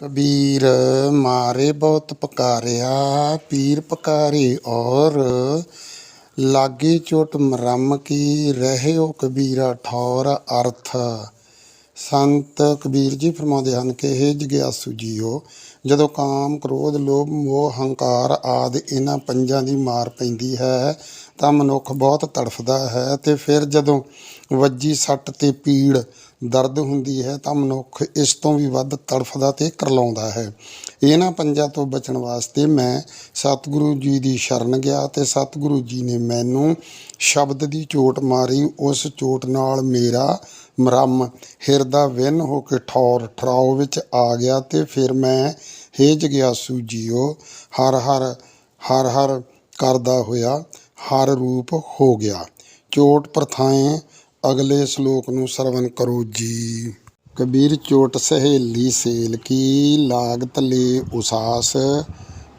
ਕਬੀਰ ਮਾਰੇ ਬਹੁਤ ਪਕਾਰਿਆ, ਪੀਰ ਪੁਕਾਰੇ ਔਰ ਲਾਗੇ ਚੋਟ ਮਰਮ ਕੀ, ਰਹਿਓ ਕਬੀਰਾ ਠੌਰ ਅਰਥ। ਸੰਤ ਕਬੀਰ ਜੀ ਫਰਮਾਉਂਦੇ ਹਨ ਕਿ ਇਹ ਜਗਿਆਸੂ ਜੀਓ, ਜਦੋਂ ਕਾਮ, ਕ੍ਰੋਧ, ਲੋਭ, ਮੋਹ, ਹੰਕਾਰ ਆਦਿ ਇਹਨਾਂ ਪੰਜਾਂ ਦੀ ਮਾਰ ਪੈਂਦੀ ਹੈ, ਤਾਂ ਮਨੁੱਖ ਬਹੁਤ ਤੜਫਦਾ ਹੈ ਤੇ ਫਿਰ ਜਦੋਂ ਵੱਜੀ ਸੱਟ ਤੇ ਪੀੜ, ਦਰਦ ਹੁੰਦੀ ਹੈ, ਤਾਂ ਮਨੁੱਖ ਇਸ ਤੋਂ ਵੀ ਵੱਧ ਤੜਫਦਾ ਤੇ ਕਰਲਾਉਂਦਾ ਹੈ। ਇਹਨਾਂ ਪੰਜਾਂ ਤੋਂ ਬਚਣ ਵਾਸਤੇ ਮੈਂ ਸਤਿਗੁਰੂ ਜੀ ਦੀ ਸ਼ਰਨ ਗਿਆ ਤੇ ਸਤਿਗੁਰੂ ਜੀ ਨੇ ਮੈਨੂੰ ਸ਼ਬਦ ਦੀ ਚੋਟ ਮਾਰੀ, ਉਸ ਚੋਟ ਨਾਲ ਮੇਰਾ ਮਰਮ ਹਿਰਦਾ ਵਿੰਨ ਹੋ ਕੇ ਠੌਰ ਠਰਾਓ ਵਿੱਚ ਆ ਗਿਆ ਤੇ ਫਿਰ ਮੈਂ ਹੇ ਜਗਿਆਸੂ ਜੀਓ ਹਰ ਹਰ ਹਰ ਹਰ ਕਰਦਾ ਹੋਇਆ, ਹਰ ਰੂਪ ਹੋ ਗਿਆ। ਚੋਟ ਪ੍ਰਥਾਏ ਅਗਲੇ ਸ਼ਲੋਕ ਨੂੰ ਸਰਵਨ ਕਰੋ ਜੀ। ਕਬੀਰ ਚੋਟ ਸਹੇਲੀ ਸੇਲ ਕੀ, ਲਾਗਤ ਲੇ ਉਸਾਸ।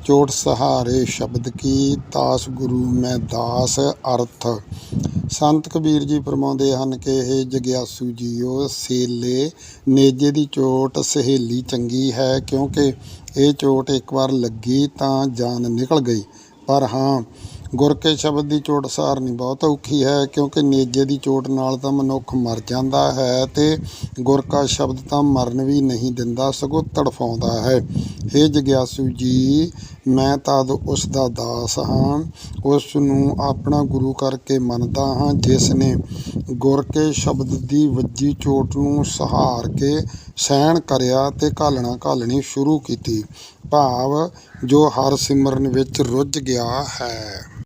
ਚੋਟ ਸਹਾਰੇ ਸ਼ਬਦ ਕੀ, ਤਾਸ ਗੁਰੂ ਮੈਂ ਦਾਸ, ਅਰਥ ਸੰਤ ਕਬੀਰ ਜੀ ਫਰਮਾਉਂਦੇ ਹਨ ਕਿ ਇਹ ਜਗਿਆਸੂ ਜੀਓ, ਸੇਲੇ, ਨੇਜੇ ਦੀ ਚੋਟ ਸਹੇਲੀ ਚੰਗੀ ਹੈ, ਕਿਉਂਕਿ ਇਹ ਚੋਟ ਇੱਕ ਵਾਰ ਲੱਗੀ ਤਾਂ ਜਾਨ ਨਿਕਲ ਗਈ। ਪਰ ਹਾਂ ਗੁਰ ਕੇ ਸ਼ਬਦ ਦੀ ਚੋਟ ਸਹਾਰਨੀ ਬਹੁਤ ਔਖੀ ਹੈ, ਕਿਉਂਕਿ ਨੇਜੇ ਦੀ ਚੋਟ ਨਾਲ ਤਾਂ ਮਨੁੱਖ ਮਰ ਜਾਂਦਾ ਹੈ ਤੇ ਗੁਰ ਕਾ ਸ਼ਬਦ ਤਾਂ ਮਰਨ ਵੀ ਨਹੀਂ ਦਿੰਦਾ, ਸਗੋਂ ਤੜਫਾਉਂਦਾ ਹੈ। हे ਜਗਿਆਸੂ ਜੀ, ਮੈਂ ਤਦ ਉਸ ਦਾ ਦਾਸ ਹਾਂ, ਉਸ ਨੂੰ ਆਪਣਾ ਗੁਰੂ ਕਰਕੇ ਮੰਨਦਾ ਹਾਂ, ਜਿਸ ਨੇ ਗੁਰ ਕੇ ਸ਼ਬਦ ਦੀ ਵੱਜੀ ਚੋਟ ਨੂੰ ਸਹਾਰ ਕੇ ਸਹਿਣ ਕਰਿਆ ਤੇ ਘਾਲਣਾ ਘਾਲਣੀ ਸ਼ੁਰੂ ਕੀਤੀ। ਭਾਵ ਜੋ ਹਰ ਸਿਮਰਨ ਵਿੱਚ ਰੁੱਝ ਗਿਆ ਹੈ।